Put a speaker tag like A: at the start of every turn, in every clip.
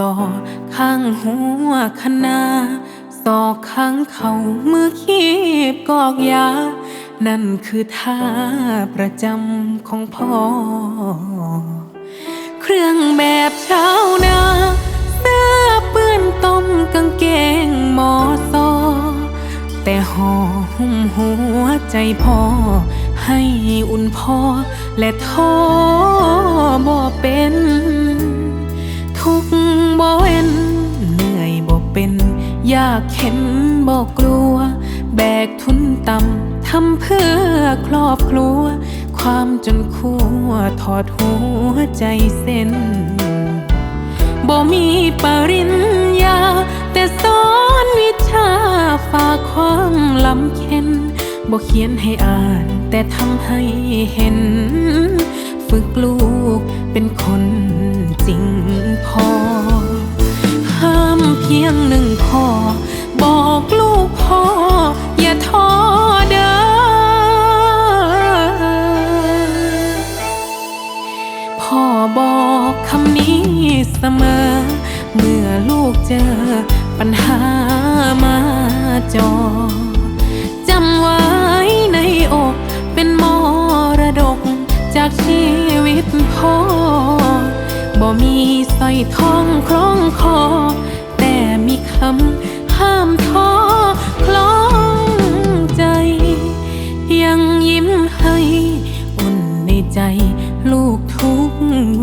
A: ต่อ ข้างหัวคณาศอกข้างเขามือคีบกอกยา นั่นคือท่าประจำของพ่อ เครื่องแบบชาวนาเสื้อปื้นต้มกางเกงหมอซอแต่ห่อหุ้มหัวใจพ่อ ให้อุ่นพ่อและท้อบ่เป็น ทุกบ่เว้นเหนื่อยบ่เป็นอยากเข็นบ่กลัว แบกทุนต่ำทำเพื่อครอบครัว ความจนคั่วถอดหัวใจเส้นบ่มีปริญญา แต่สอนวิชาฝากความลำเค็นบ่เขียนให้อ่าน แต่ทำให้เห็น ฝึกลูกเป็นคน จริงพอ ห้ามเพียงหนึ่งข้อบอกลูกพ่อ อย่าท้อเด้อพ่อบอกคำนี้เสมอ เมื่อลูกเจอปัญหามาจอจำไว้ในอกเป็นมรดกจากชีวิตพ่อ บ่มีสร้อยทองคล้องคอ แต่มีคำห้ามท้อคล้องใจ ยังยิ้มให้อุ่นในใจลูกทุก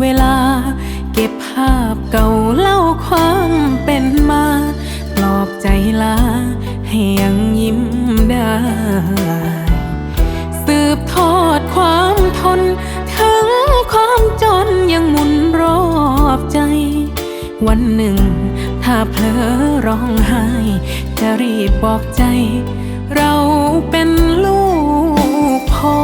A: เวลา เก็บภาพเก่าเล่าความเป็นมาปลอบใจลาให้ยังยิ้มได้ สืบทอดความทน ถึงความจนยังหมุน รอบใจ วันหนึ่ง ถ้าเผลอร้องไห้ จะรีบบอกใจ เราเป็นลูกพ่อ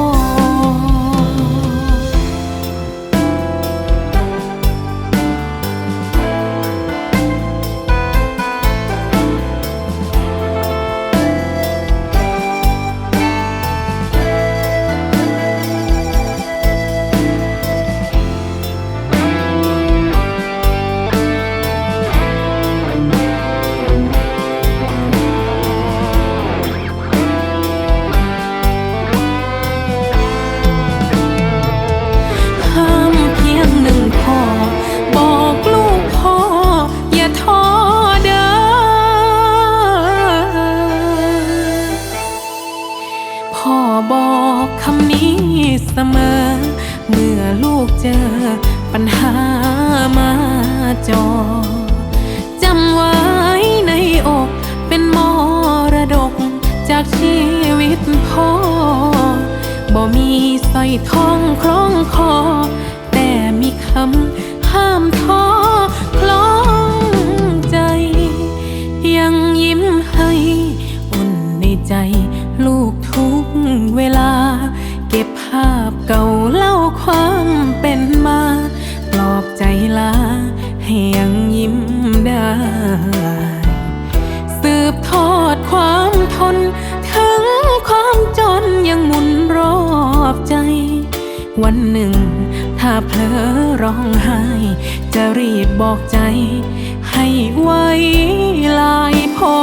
A: เจอปัญหามาจอ จำไว้ในอก เป็นมรดก จากชีวิตพ่อ บ่มีสร้อยทองคล้องคอ แต่มีคำห้ามท้อคล้องใจ ยังยิ้มให้อุ่นในใจ ลูกทุกเวลา เก็บภาพเก่า น ถึงความจนยังหมุนรอบใจ วันหนึ่ง ถ้าเผลอร้องไห้ จะรีบบอกใจ ให้ไว้ลายพอ